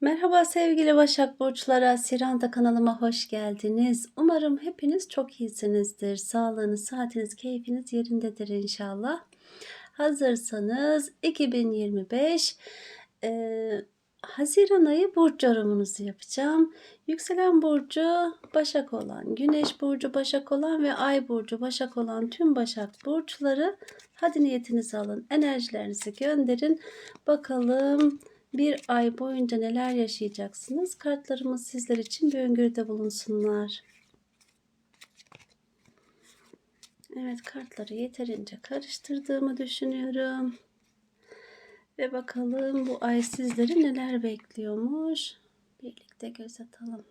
Merhaba sevgili Başak Burçlara, Siranda kanalıma hoş geldiniz. Umarım hepiniz çok iyisinizdir. Sağlığınız, saatiniz, keyfiniz yerindedir inşallah. Hazırsanız 2025 eee, Haziran ayı burç yorumunuzu yapacağım. Yükselen burcu Başak olan, Güneş burcu Başak olan ve Ay burcu Başak olan tüm Başak burçları hadi niyetinizi alın, enerjilerinizi gönderin. Bakalım bir ay boyunca neler yaşayacaksınız? Kartlarımız sizler için bir öngörüde bulunsunlar. Evet kartları yeterince karıştırdığımı düşünüyorum. Ve bakalım bu ay sizleri neler bekliyormuş. Birlikte göz atalım.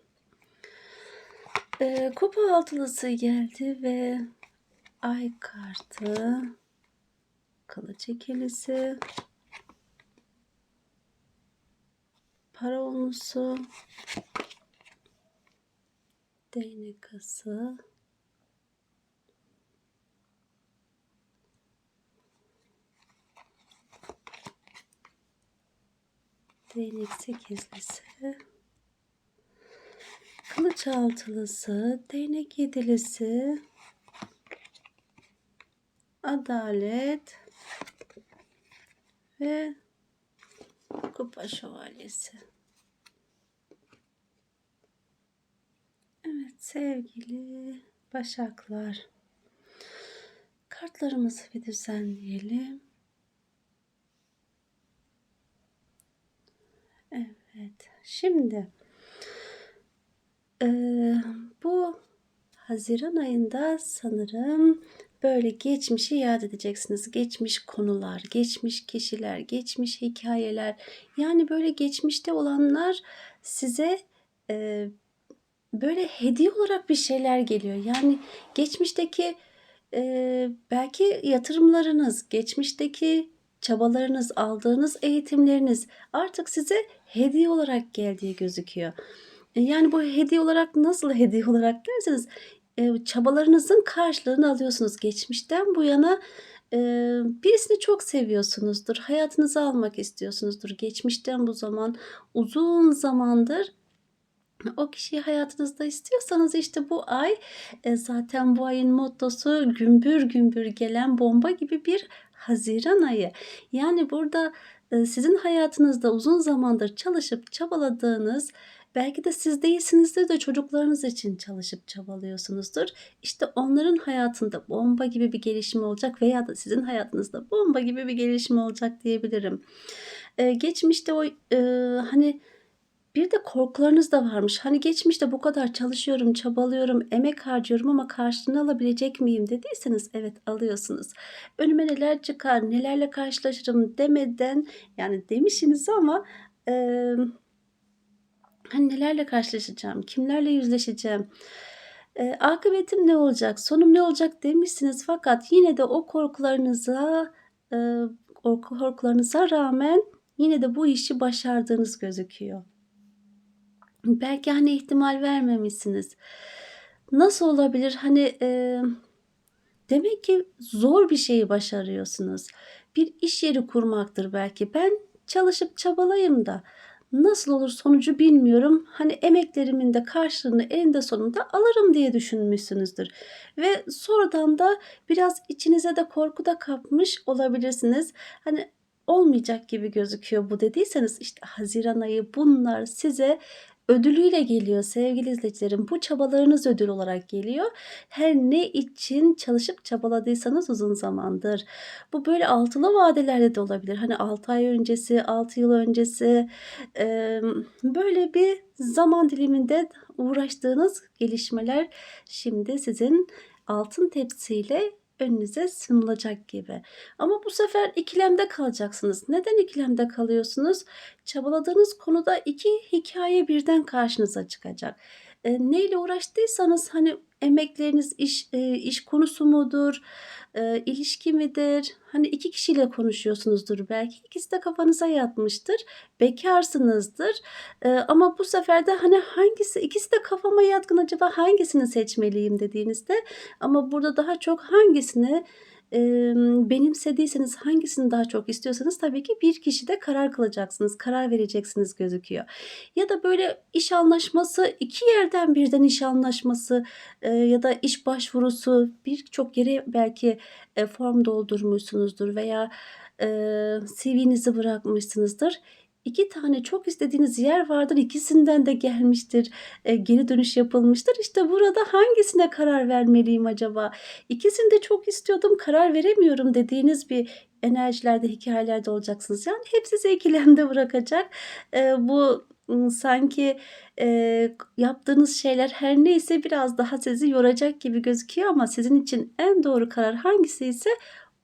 Ee, kupa altılısı geldi ve ay kartı, kılıç ikilisi, para olmusu, değnek kası, değnek sekizlisi, kılıç altılısı, değnek yedilisi, adalet ve kupa şövalyesi. Evet sevgili başaklar. Kartlarımızı bir düzenleyelim. Evet. Şimdi eee, bu Haziran ayında sanırım böyle geçmişi yad edeceksiniz. Geçmiş konular, geçmiş kişiler, geçmiş hikayeler. Yani böyle geçmişte olanlar size eee, böyle hediye olarak bir şeyler geliyor. Yani geçmişteki eee, belki yatırımlarınız, geçmişteki çabalarınız, aldığınız eğitimleriniz artık size hediye olarak geldiği gözüküyor. E, Yani bu hediye olarak nasıl hediye olarak derseniz e, çabalarınızın karşılığını alıyorsunuz. Geçmişten bu yana e, birisini çok seviyorsunuzdur. Hayatınıza almak istiyorsunuzdur. Geçmişten bu zaman uzun zamandır o kişiyi hayatınızda istiyorsanız işte bu ay e, zaten bu ayın mottosu gümbür gümbür gelen bomba gibi bir Haziran ayı. Yani burada e, sizin hayatınızda uzun zamandır çalışıp çabaladığınız belki de siz değilsinizdir de çocuklarınız için çalışıp çabalıyorsunuzdur. İşte onların hayatında bomba gibi bir gelişme olacak veya da sizin hayatınızda bomba gibi bir gelişme olacak diyebilirim. E, geçmişte o e, hani bir de korkularınız da varmış. Hani geçmişte bu kadar çalışıyorum, çabalıyorum, emek harcıyorum ama karşılığını alabilecek miyim dediyseniz evet alıyorsunuz. Önüme neler çıkar, nelerle karşılaşırım demeden yani demişsiniz ama e, hani nelerle karşılaşacağım, kimlerle yüzleşeceğim, e, akıbetim ne olacak, sonum ne olacak demişsiniz fakat yine de o korkularınıza e, o korkularınıza rağmen yine de bu işi başardığınız gözüküyor. Belki hani ihtimal vermemişsiniz. Nasıl olabilir? Hani e, demek ki zor bir şeyi başarıyorsunuz. Bir iş yeri kurmaktır belki. Ben çalışıp çabalayayım da nasıl olur sonucu bilmiyorum. Hani emeklerimin de karşılığını eninde sonunda alırım diye düşünmüşsünüzdür. Ve sonradan da biraz içinize de korku da kapmış olabilirsiniz. Hani olmayacak gibi gözüküyor bu dediyseniz işte Haziran ayı bunlar size ödülüyle geliyor sevgili izleyicilerim. Bu çabalarınız ödül olarak geliyor. Her ne için çalışıp çabaladıysanız uzun zamandır. Bu böyle altılı vadelerde de olabilir. Hani 6 ay öncesi, 6 yıl öncesi böyle bir zaman diliminde uğraştığınız gelişmeler şimdi sizin altın tepsiyle önünüze sunulacak gibi. Ama bu sefer ikilemde kalacaksınız. Neden ikilemde kalıyorsunuz? Çabaladığınız konuda iki hikaye birden karşınıza çıkacak. E, neyle uğraştıysanız hani emekleriniz iş e, iş konusu mudur, e, ilişki midir? Hani iki kişiyle konuşuyorsunuzdur belki. İkisi de kafanıza yatmıştır. Bekarsınızdır. E, ama bu sefer de hani hangisi ikisi de kafama yatkın acaba hangisini seçmeliyim dediğinizde ama burada daha çok hangisini emm, benimsediyseniz, hangisini daha çok istiyorsanız tabii ki bir kişide karar kılacaksınız, karar vereceksiniz gözüküyor. Ya da böyle iş anlaşması, 2 yerden birden iş anlaşması, eee, ya da iş başvurusu, birçok yere belki, eee, form doldurmuşsunuzdur veya, eee, CV'nizi bırakmışsınızdır. 2 tane çok istediğiniz yer vardır, ikisinden de gelmiştir, eee, geri dönüş yapılmıştır. İşte burada hangisine karar vermeliyim acaba? İkisini de çok istiyordum, karar veremiyorum dediğiniz bir enerjilerde, hikâyelerde olacaksınız. Yani hep sizi bırakacak. Eee, bu, sanki, k yaptığınız şeyler her neyse biraz daha sizi yoracak gibi gözüküyor ama sizin için en doğru karar hangisiyse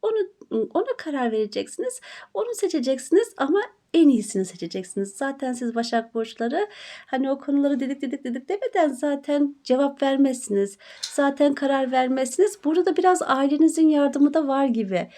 onu, ımm, ona karar vereceksiniz. Onu seçeceksiniz ama en iyisini seçeceksiniz. Zaten siz Başak Burçları, hani, o konuları didik didik didik demeden zaten cevap vermezsiniz. Zaten karar vermezsiniz. Burada da biraz ailenizin yardımı da var gibi.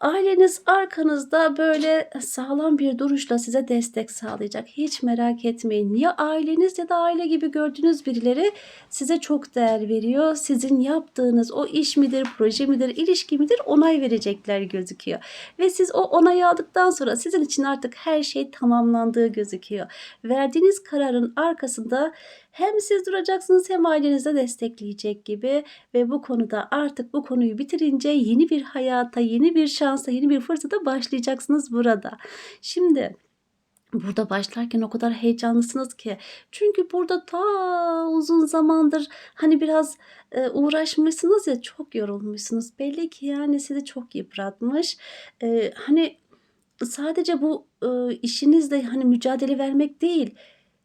Aileniz arkanızda böyle sağlam bir duruşla size destek sağlayacak. Hiç merak etmeyin. Ya aileniz ya da aile gibi gördüğünüz birileri size çok değer veriyor. Sizin yaptığınız o iş midir, proje midir, ilişki midir onay verecekler gözüküyor. Ve siz o onayı aldıktan sonra sizin için artık her şey tamamlandığı gözüküyor. Verdiğiniz kararın arkasında hem siz duracaksınız hem aileniz de destekleyecek gibi ve bu konuda artık bu konuyu bitirince yeni bir hayata, yeni bir şansa, yeni bir fırsata başlayacaksınız burada. Şimdi burada başlarken o kadar heyecanlısınız ki çünkü burada ta uzun zamandır, hani, biraz, eee, uğraşmışsınız ya, çok yorulmuşsunuz. Belli ki, yani, sizi çok yıpratmış. Eee, hani, sadece bu, ııı, işinizle, hani, mücadele vermek değil,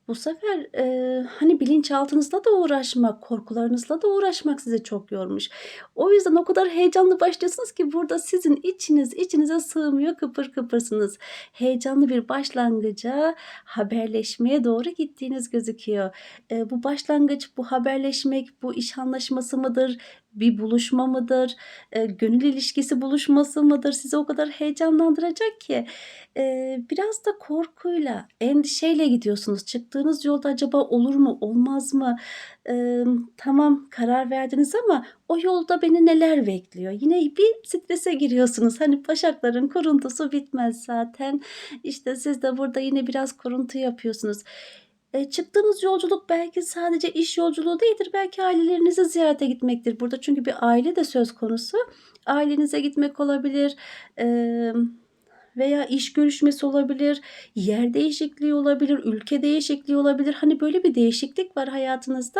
bu sefer, eee, hani, bilinçaltınızla da uğraşmak, korkularınızla da uğraşmak sizi çok yormuş. O yüzden o kadar heyecanlı başlıyorsunuz ki burada sizin içiniz içinize sığmıyor, kıpır kıpırsınız. Heyecanlı bir başlangıca, haberleşmeye doğru gittiğiniz gözüküyor. Eee, bu başlangıç, bu haberleşmek, bu iş anlaşması mıdır, bir buluşma mıdır, eee, gönül ilişkisi buluşması mıdır sizi o kadar heyecanlandıracak ki, eee, biraz da korkuyla, endişeyle gidiyorsunuz. Çıktığınız yolda acaba olur mu, olmaz mı? Emm, tamam karar verdiniz ama o yolda beni neler bekliyor? Yine bir strese giriyorsunuz. Hani, Başakların kuruntusu bitmez zaten. İşte, siz de burada yine biraz kuruntu yapıyorsunuz. Eee, çıktığınız yolculuk belki sadece iş yolculuğu değildir, belki ailelerinizi ziyarete gitmektir burada. Çünkü bir aile de söz konusu. Ailenize gitmek olabilir, emm, veya iş görüşmesi olabilir, yer değişikliği olabilir, ülke değişikliği olabilir. Hani, böyle bir değişiklik var hayatınızda.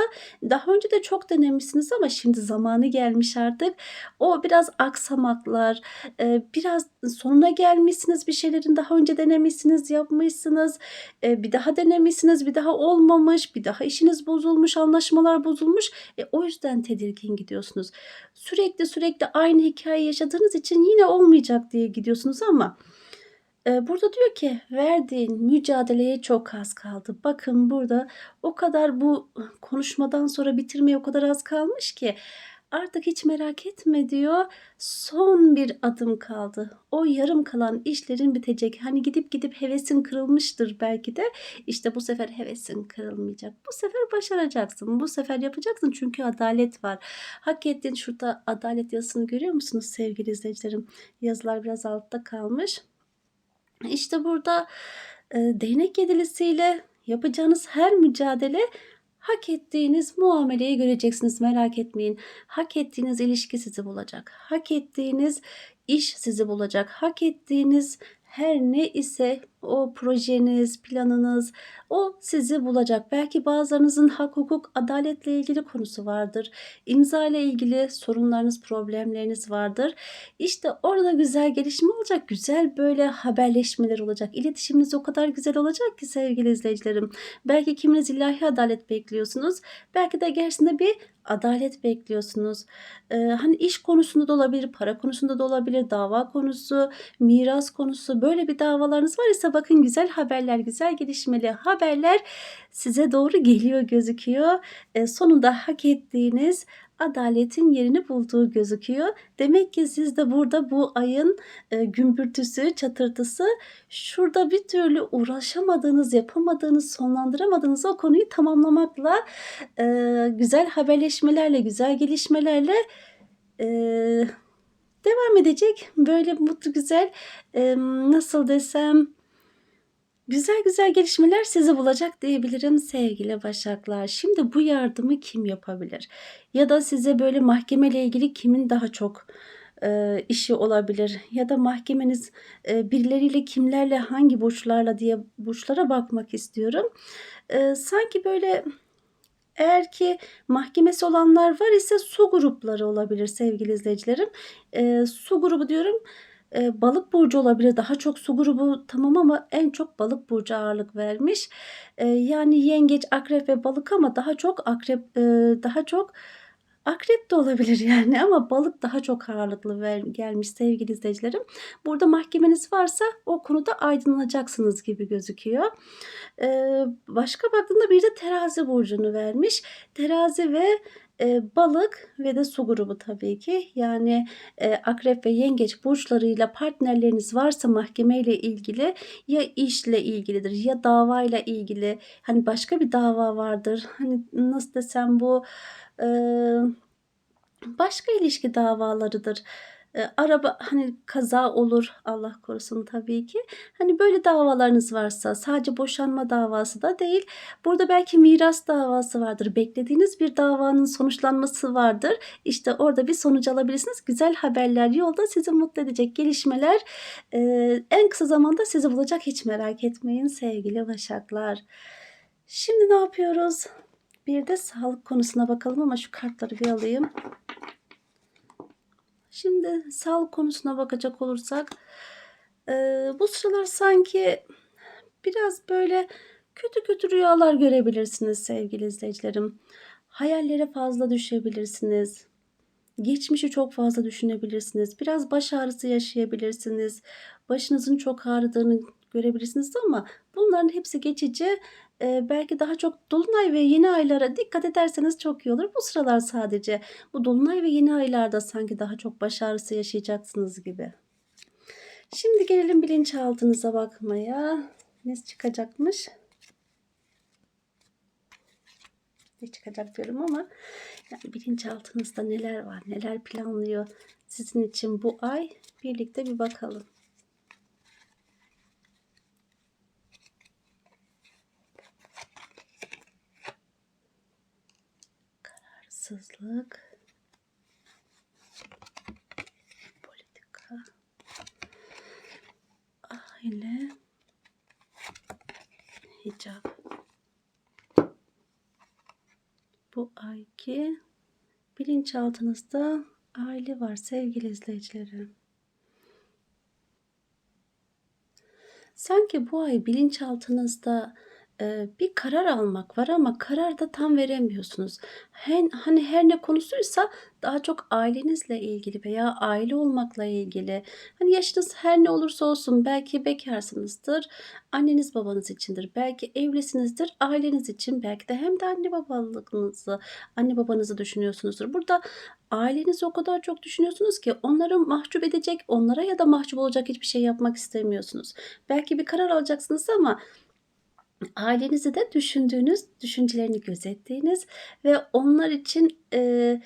Daha önce de çok denemişsiniz ama şimdi zamanı gelmiş artık. O biraz aksamaklar, eee, biraz sonuna gelmişsiniz bir şeylerin. Daha önce denemişsiniz, yapmışsınız, eee, bir daha denemişsiniz, bir daha olmamış, bir daha işiniz bozulmuş, anlaşmalar bozulmuş. E, o yüzden tedirgin gidiyorsunuz. Sürekli sürekli aynı hikâyeyi yaşadığınız için yine olmayacak diye gidiyorsunuz ama, burada diyor ki verdiğin mücadeleye çok az kaldı. Bakın burada o kadar bu konuşmadan sonra bitirmeye o kadar az kalmış ki artık hiç merak etme diyor. Son bir adım kaldı. O yarım kalan işlerin bitecek. Hani, gidip gidip hevesin kırılmıştır belki de. İşte, bu sefer hevesin kırılmayacak. Bu sefer başaracaksın. Bu sefer yapacaksın çünkü adalet var. Hak ettiğin şurada adalet yazısını görüyor musunuz sevgili izleyicilerim? Yazılar biraz altta kalmış. İşte, burada, eee, değnek yedilisiyle yapacağınız her mücadele hak ettiğiniz muameleyi göreceksiniz, merak etmeyin. Hak ettiğiniz ilişki sizi bulacak. Hak ettiğiniz iş sizi bulacak. Hak ettiğiniz her ne ise o projeniz, planınız, o sizi bulacak. Belki bazılarınızın hak, hukuk, adaletle ilgili konusu vardır. İmzayla ilgili sorunlarınız, problemleriniz vardır. İşte, orada güzel gelişme olacak. Güzel, böyle, haberleşmeler olacak. İletişiminiz o kadar güzel olacak ki sevgili izleyicilerim. Belki kiminiz ilahi adalet bekliyorsunuz. Belki de gerisinde bir adalet bekliyorsunuz. Eee, hani, iş konusunda da olabilir, para konusunda da olabilir, dava konusu, miras konusu. Böyle bir davalarınız var ise bakın güzel haberler, güzel gelişmeli haberler size doğru geliyor gözüküyor. Eee, sonunda hak ettiğiniz adaletin yerini bulduğu gözüküyor. Demek ki siz de burada bu ayın, eee, gümbürtüsü, çatırtısı şurada bir türlü uğraşamadığınız, yapamadığınız, sonlandıramadığınız o konuyu tamamlamakla, eee, güzel haberleşmelerle, güzel gelişmelerle, eee, devam edecek. Böyle mutlu güzel emm, nasıl desem güzel güzel gelişmeler sizi bulacak diyebilirim sevgili Başaklar. Şimdi bu yardımı kim yapabilir? Ya da size böyle mahkemeyle ilgili kimin daha çok eee, işi olabilir? Ya da mahkemeniz eee, birileriyle kimlerle hangi burçlarla diye burçlara bakmak istiyorum. Eee, sanki böyle eğer ki mahkemesi olanlar var ise su grupları olabilir sevgili izleyicilerim. Eee, su grubu diyorum eee, balık burcu olabilir. Daha çok su grubu tamam ama en çok balık burcu ağırlık vermiş. Eee, yani yengeç, akrep ve balık ama daha çok akrep eee, daha çok akrep de olabilir yani ama balık daha çok ağırlıklı ver, gelmiş sevgili izleyicilerim. Burada mahkemeniz varsa o konuda aydınlanacaksınız gibi gözüküyor. Eee, başka baktığımda bir de terazi burcunu vermiş. Terazi ve eee, balık ve de su grubu tabii ki. Yani eee, akrep ve yengeç burçlarıyla partnerleriniz varsa mahkemeyle ilgili ya işle ilgilidir ya davayla ilgili. Hani başka bir dava vardır. Hani nasıl desem bu eee, başka ilişki davalarıdır. Eee, araba hani kaza olur Allah korusun tabii ki. Hani böyle davalarınız varsa sadece boşanma davası da değil. Burada belki miras davası vardır. Beklediğiniz bir davanın sonuçlanması vardır. İşte orada bir sonuç alabilirsiniz. Güzel haberler yolda sizi mutlu edecek gelişmeler eee, en kısa zamanda sizi bulacak hiç merak etmeyin sevgili Başaklar. Şimdi ne yapıyoruz? Bir de sağlık konusuna bakalım ama şu kartları bir alayım. Şimdi sağlık konusuna bakacak olursak eee, bu sıralar sanki biraz böyle kötü kötü rüyalar görebilirsiniz sevgili izleyicilerim. Hayallere fazla düşebilirsiniz. Geçmişi çok fazla düşünebilirsiniz. Biraz baş ağrısı yaşayabilirsiniz. Başınızın çok ağrıdığını görebilirsiniz ama bunların hepsi geçici. Eee, belki daha çok dolunay ve yeni aylara dikkat ederseniz çok iyi olur. Bu sıralar sadece bu dolunay ve yeni aylarda sanki daha çok baş ağrısı yaşayacaksınız gibi. Şimdi gelelim bilinçaltınıza bakmaya. Ne çıkacakmış? Ne çıkacak diyorum ama yani bilinçaltınızda neler var, neler planlıyor sizin için bu ay birlikte bir bakalım. Kararsızlık, politika, aile, hicap. Bu ayki bilinçaltınızda aile var sevgili izleyicilerim. Sanki bu ay bilinçaltınızda bir karar almak var ama karar da tam veremiyorsunuz. Hani her ne konusuysa daha çok ailenizle ilgili veya aile olmakla ilgili. Hani yaşınız her ne olursa olsun belki bekarsınızdır, anneniz babanız içindir, belki evlisinizdir, aileniz için belki de hem de anne babalığınızı, anne babanızı düşünüyorsunuzdur. Burada ailenizi o kadar çok düşünüyorsunuz ki onları mahcup edecek, onlara ya da mahcup olacak hiçbir şey yapmak istemiyorsunuz. Belki bir karar alacaksınız ama ailenizi de düşündüğünüz, düşüncelerini gözettiğiniz ve onlar için eee,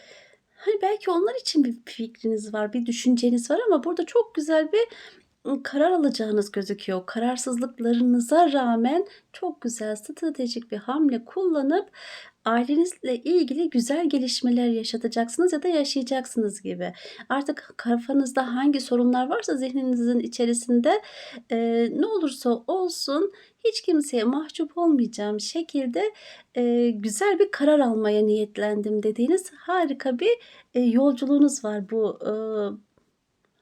hani belki onlar için bir fikriniz var, bir düşünceniz var ama burada çok güzel bir karar alacağınız gözüküyor. Kararsızlıklarınıza rağmen çok güzel stratejik bir hamle kullanıp ailenizle ilgili güzel gelişmeler yaşatacaksınız ya da yaşayacaksınız gibi. Artık kafanızda hangi sorunlar varsa zihninizin içerisinde eee, ne olursa olsun hiç kimseye mahcup olmayacağım şekilde eee, güzel bir karar almaya niyetlendim dediğiniz harika bir e, yolculuğunuz var bu e,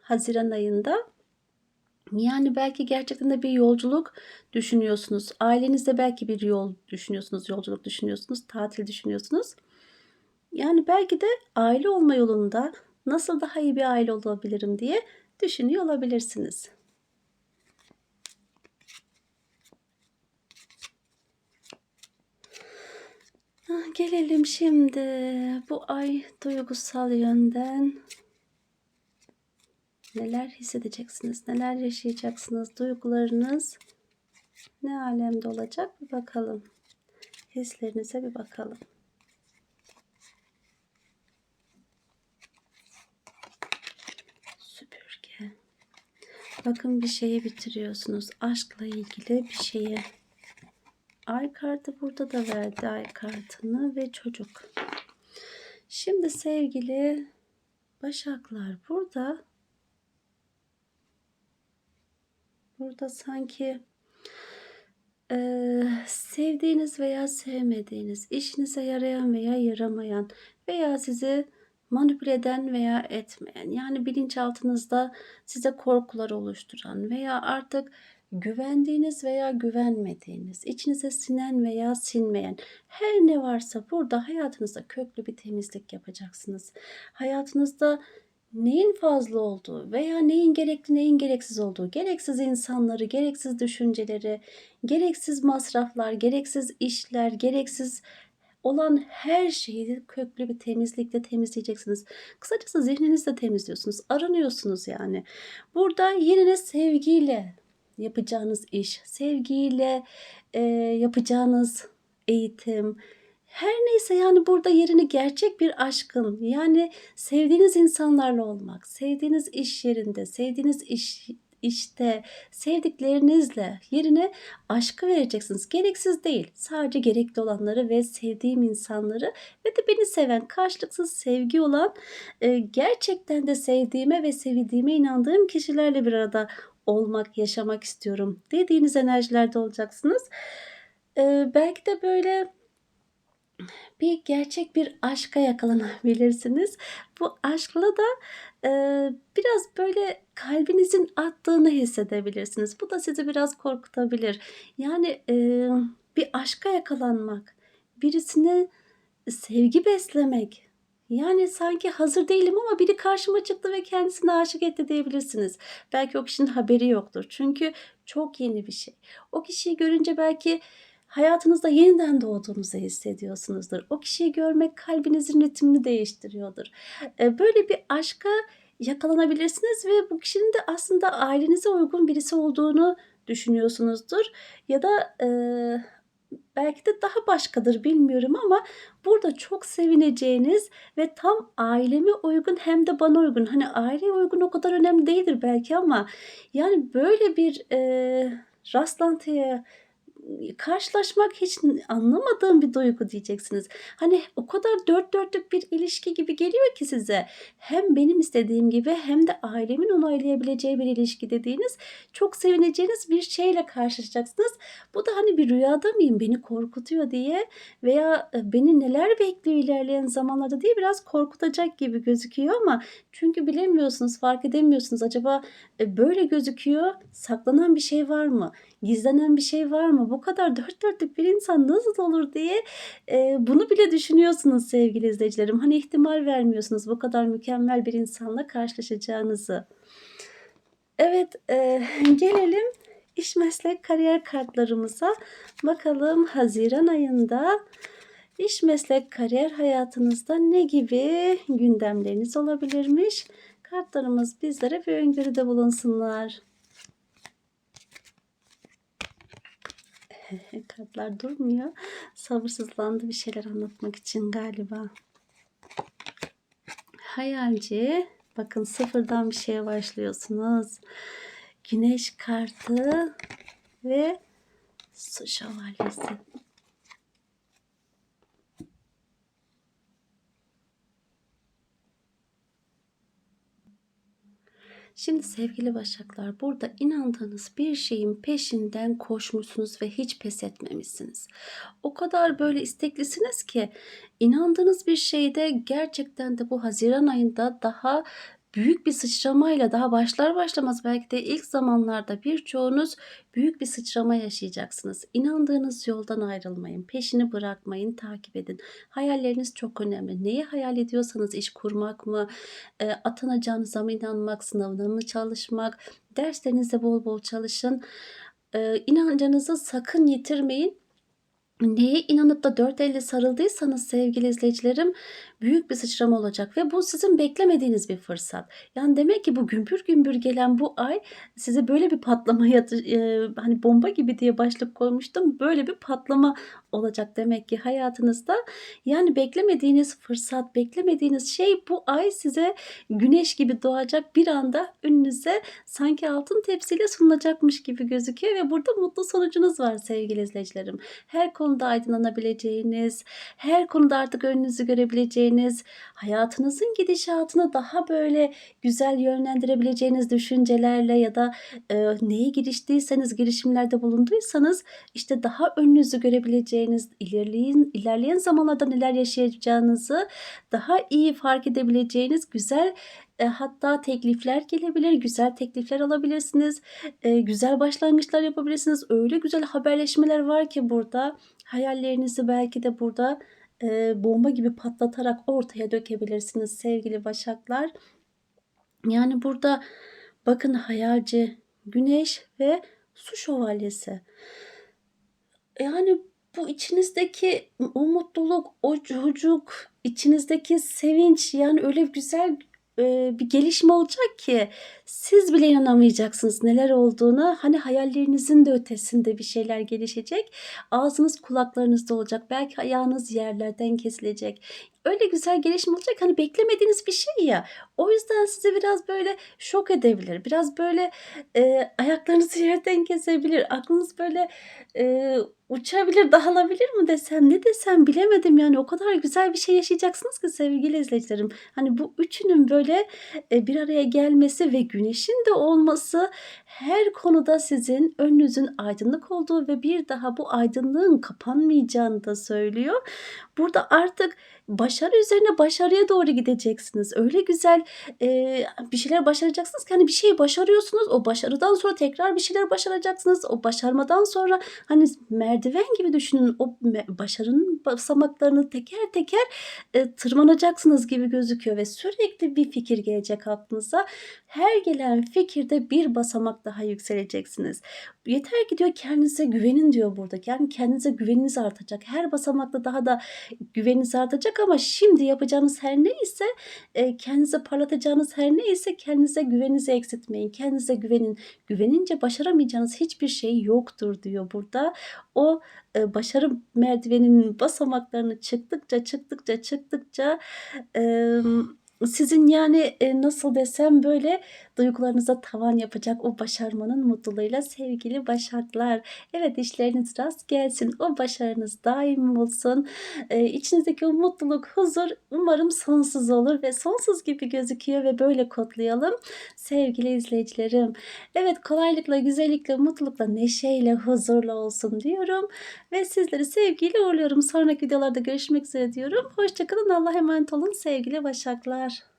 Haziran ayında. Yani belki gerçekten de bir yolculuk düşünüyorsunuz. Ailenizde belki bir yol düşünüyorsunuz, yolculuk düşünüyorsunuz, tatil düşünüyorsunuz. Yani belki de aile olma yolunda nasıl daha iyi bir aile olabilirim diye düşünüyor olabilirsiniz. Ah, Gelelim şimdi bu ay duygusal yönden neler hissedeceksiniz, neler yaşayacaksınız, duygularınız ne alemde olacak bir bakalım. Hislerinize bir bakalım. Bakın bir şeyi bitiriyorsunuz. Aşkla ilgili bir şeyi. Ay kartı burada da verdi ay kartını ve çocuk. Şimdi sevgili Başaklar burada burada sanki eee, sevdiğiniz veya sevmediğiniz, işinize yarayan veya yaramayan veya sizi manipüle eden veya etmeyen yani bilinçaltınızda size korkular oluşturan veya artık güvendiğiniz veya güvenmediğiniz, içinize sinen veya sinmeyen her ne varsa burada hayatınızda köklü bir temizlik yapacaksınız. Hayatınızda neyin fazla olduğu veya neyin gerekli neyin gereksiz olduğu, gereksiz insanları, gereksiz düşünceleri, gereksiz masraflar, gereksiz işler, gereksiz olan her şeyi köklü bir temizlikle temizleyeceksiniz. Kısacası zihninizde temizliyorsunuz, aranıyorsunuz yani. Burada yerine sevgiyle yapacağınız iş, sevgiyle e, yapacağınız eğitim, her neyse yani burada yerini gerçek bir aşkın yani sevdiğiniz insanlarla olmak, sevdiğiniz iş yerinde, sevdiğiniz iş işte sevdiklerinizle yerine aşkı vereceksiniz. Gereksiz değil. Sadece gerekli olanları ve sevdiğim insanları ve de beni seven, karşılıksız sevgi olan e, gerçekten de sevdiğime ve sevildiğime inandığım kişilerle bir arada olmak, yaşamak istiyorum dediğiniz enerjilerde olacaksınız. E, belki de böyle bir gerçek bir aşka yakalanabilirsiniz. Bu aşkla da e, biraz böyle kalbinizin attığını hissedebilirsiniz. Bu da sizi biraz korkutabilir. Yani e, bir aşka yakalanmak, birisine sevgi beslemek. Yani sanki hazır değilim ama biri karşıma çıktı ve kendisine aşık etti diyebilirsiniz. Belki o kişinin haberi yoktur. Çünkü çok yeni bir şey. O kişiyi görünce belki hayatınızda yeniden doğduğunuzu hissediyorsunuzdur. O kişiyi görmek kalbinizin ritmini değiştiriyordur. E, böyle bir aşka yakalanabilirsiniz ve bu kişinin de aslında ailenize uygun birisi olduğunu düşünüyorsunuzdur. Ya da e, belki de daha başkadır bilmiyorum ama burada çok sevineceğiniz ve tam aileme uygun hem de bana uygun. Hani aileye uygun o kadar önemli değildir belki ama yani böyle bir e, rastlantıya karşılaşmak hiç anlamadığım bir duygu diyeceksiniz. Hani o kadar dört dörtlük bir ilişki gibi geliyor ki size. Hem benim istediğim gibi hem de ailemin onaylayabileceği bir ilişki dediğiniz çok sevineceğiniz bir şeyle karşılaşacaksınız. Bu da hani bir rüyada mıyım beni korkutuyor diye veya e, beni neler bekliyor ilerleyen zamanlarda diye biraz korkutacak gibi gözüküyor ama çünkü bilemiyorsunuz, fark edemiyorsunuz. Acaba e, böyle gözüküyor, saklanan bir şey var mı? Gizlenen bir şey var mı? Bu kadar dört dörtlük bir insan nasıl olur diye e, bunu bile düşünüyorsunuz sevgili izleyicilerim. Hani ihtimal vermiyorsunuz bu kadar mükemmel bir insanla karşılaşacağınızı. Evet e, gelelim iş meslek kariyer kartlarımıza. Bakalım Haziran ayında iş meslek kariyer hayatınızda ne gibi gündemleriniz olabilirmiş? Kartlarımız bizlere bir öngörüde bulunsunlar. Kartlar durmuyor. Sabırsızlandı bir şeyler anlatmak için galiba. Hayalci. Bakın sıfırdan bir şeye başlıyorsunuz. Güneş kartı ve su şövalyesi. Şimdi sevgili Başaklar burada inandığınız bir şeyin peşinden koşmuşsunuz ve hiç pes etmemişsiniz. O kadar böyle isteklisiniz ki inandığınız bir şeyde gerçekten de bu Haziran ayında daha büyük bir sıçramayla daha başlar başlamaz belki de ilk zamanlarda birçoğunuz büyük bir sıçrama yaşayacaksınız. İnandığınız yoldan ayrılmayın, peşini bırakmayın, takip edin. Hayalleriniz çok önemli. Neyi hayal ediyorsanız iş kurmak mı, e, atanacağınıza mı inanmak, sınavına mı çalışmak, derslerinizde bol bol çalışın. E, inancınızı sakın yitirmeyin neye inanıp da dört elle sarıldıysanız sevgili izleyicilerim büyük bir sıçrama olacak ve bu sizin beklemediğiniz bir fırsat. Yani demek ki bu gümbür gümbür gelen bu ay size böyle bir patlama ya da, eee, hani, bomba gibi diye başlık koymuştum. Böyle bir patlama olacak demek ki hayatınızda. Yani beklemediğiniz fırsat, beklemediğiniz şey bu ay size güneş gibi doğacak. Bir anda önünüze sanki altın tepsiyle sunulacakmış gibi gözüküyor ve burada mutlu sonucunuz var sevgili izleyicilerim. Her konuda aydınlanabileceğiniz, her konuda artık önünüzü görebileceğiniz, hayatınızın gidişatını daha böyle güzel yönlendirebileceğiniz düşüncelerle ya da, eee, neye giriştiyseniz, girişimlerde bulunduysanız, işte, daha önünüzü görebileceğiniz, ilerleyin ilerleyen zamanlarda neler yaşayacağınızı daha iyi fark edebileceğiniz güzel, eee, hatta teklifler gelebilir, güzel teklifler alabilirsiniz, eee, güzel başlangıçlar yapabilirsiniz. Öyle güzel haberleşmeler var ki burada, hayallerinizi belki de burada, eee, bomba gibi patlatarak ortaya dökebilirsiniz sevgili Başaklar. Yani burada bakın hayalci, güneş ve su şövalyesi. Yani bu içinizdeki o mutluluk, o çocuk, içinizdeki sevinç, yani öyle güzel, bir gelişme olacak ki siz bile inanamayacaksınız neler olduğuna. Hani, hayallerinizin de ötesinde bir şeyler gelişecek. Ağzınız kulaklarınızda olacak. Belki ayağınız yerlerden kesilecek. Öyle güzel gelişme olacak, hani, beklemediğiniz bir şey ya. O yüzden sizi biraz böyle şok edebilir. Biraz böyle, eee, ayaklarınızı yerden kesebilir. Aklınız böyle, eee, uçabilir, dağılabilir mi desem, ne desem bilemedim yani. O kadar güzel bir şey yaşayacaksınız ki sevgili izleyicilerim. Hani, bu üçünün böyle, eee, bir araya gelmesi ve güneşin de olması her konuda sizin önünüzün aydınlık olduğu ve bir daha bu aydınlığın kapanmayacağını da söylüyor. Burada artık başarı üzerine başarıya doğru gideceksiniz. Öyle güzel, eee, bir şeyler başaracaksınız ki, hani, bir şeyi başarıyorsunuz, o başarıdan sonra tekrar bir şeyler başaracaksınız. O başarmadan sonra, hani, s merdiven gibi düşünün. O başarının basamaklarını teker teker, eee, tırmanacaksınız gibi gözüküyor ve sürekli bir fikir gelecek aklınıza. Her gelen fikirde bir basamak daha yükseleceksiniz. Yeter ki diyor kendinize güvenin diyor burada. Yani kendinize güveniniz artacak. Her basamakta daha da güveniniz artacak ama şimdi yapacağınız her neyse, eee, kendinizi parlatacağınız her neyse kendinize güveninizi eksiltmeyin. Kendinize güvenin. Güvenince başaramayacağınız hiçbir şey yoktur diyor burada. O, eee, başarı merdiveninin basamaklarını çıktıkça, çıktıkça, çıktıkça, emm, sizin yani, eee, nasıl desem böyle duygularınıza tavan yapacak o başarmanın mutluluğuyla sevgili Başaklar. Evet, işleriniz rast gelsin. O başarınız daim olsun. Eee, içinizdeki o mutluluk, huzur umarım sonsuz olur ve sonsuz gibi gözüküyor ve böyle kodlayalım sevgili izleyicilerim. Evet, kolaylıkla, güzellikle, mutlulukla, neşeyle, huzurla olsun diyorum ve sizleri sevgiyle uğurluyorum. Sonraki videolarda görüşmek üzere diyorum. Hoşça kalın. Allah'a emanet olun sevgili Başaklar.